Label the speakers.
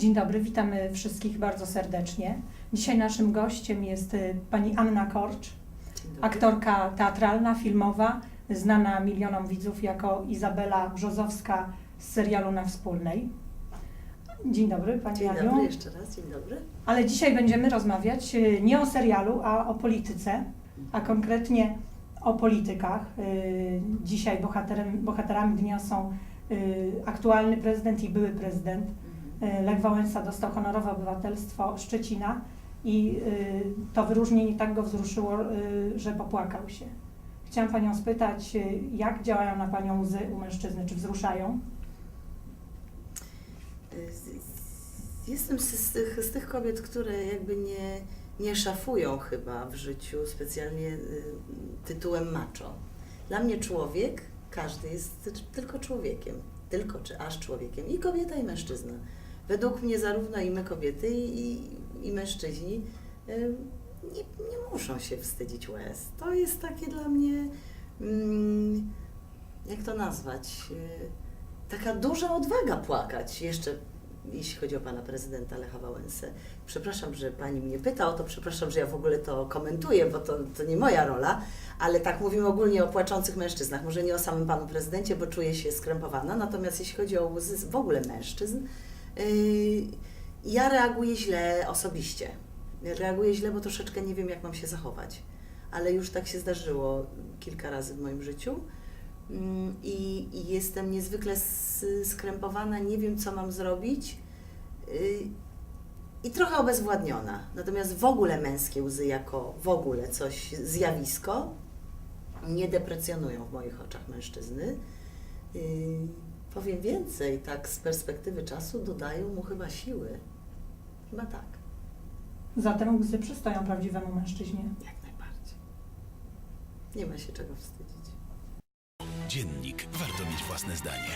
Speaker 1: Dzień dobry, witamy wszystkich bardzo serdecznie. Dzisiaj naszym gościem jest y, pani Anna Korcz, aktorka teatralna, filmowa, znana milionom widzów jako Izabela Brzozowska z serialu Na Wspólnej. Dzień dobry Pani
Speaker 2: Dzień
Speaker 1: Aniu.
Speaker 2: dobry, jeszcze raz, dzień dobry.
Speaker 1: Ale dzisiaj będziemy rozmawiać y, nie o serialu, a o polityce, a konkretnie o politykach. Y, Dzisiaj bohaterem, bohaterami dnia są aktualny prezydent i były prezydent. Y, Lech Wałęsa dostał honorowe obywatelstwo Szczecina i y, to wyróżnienie tak go wzruszyło, y, że popłakał się. Chciałam Panią spytać, jak działają na Panią łzy u mężczyzny, czy wzruszają?
Speaker 2: Jestem z, tych, z tych kobiet, które jakby nie, nie szafują chyba w życiu specjalnie tytułem macho. Dla mnie człowiek, każdy jest tylko człowiekiem, tylko czy aż człowiekiem. I kobieta, i mężczyzna. Według mnie zarówno i my kobiety, i, i, mężczyźni y, nie, nie muszą się wstydzić łez. To jest takie dla mnie, mm, jak to nazwać, y, taka duża odwaga płakać. Jeszcze jeśli chodzi o pana prezydenta Lecha Wałęsę. Przepraszam, że pani mnie pyta o to, przepraszam, że ja w ogóle to komentuję, bo to, to nie moja rola, ale tak mówimy ogólnie o płaczących mężczyznach. Może nie o samym panu prezydencie, bo czuję się skrępowana. Natomiast jeśli chodzi o łzy w ogóle mężczyzn, ja reaguję źle osobiście. Reaguję źle, bo troszeczkę nie wiem, jak mam się zachować. Ale już tak się zdarzyło kilka razy w moim życiu. Mm, I, i jestem niezwykle skrępowana, nie wiem, co mam zrobić. y, I trochę obezwładniona. Natomiast w ogóle męskie łzy, jako w ogóle coś, zjawisko, nie deprecjonują w moich oczach mężczyzny. Powiem więcej, tak z perspektywy czasu dodają mu chyba siły. Chyba tak,
Speaker 1: Zatem łzy przystoją prawdziwemu mężczyźnie.
Speaker 2: jak najbardziej. Nie ma się czego wstydzić.
Speaker 3: Dziennik warto mieć własne zdanie.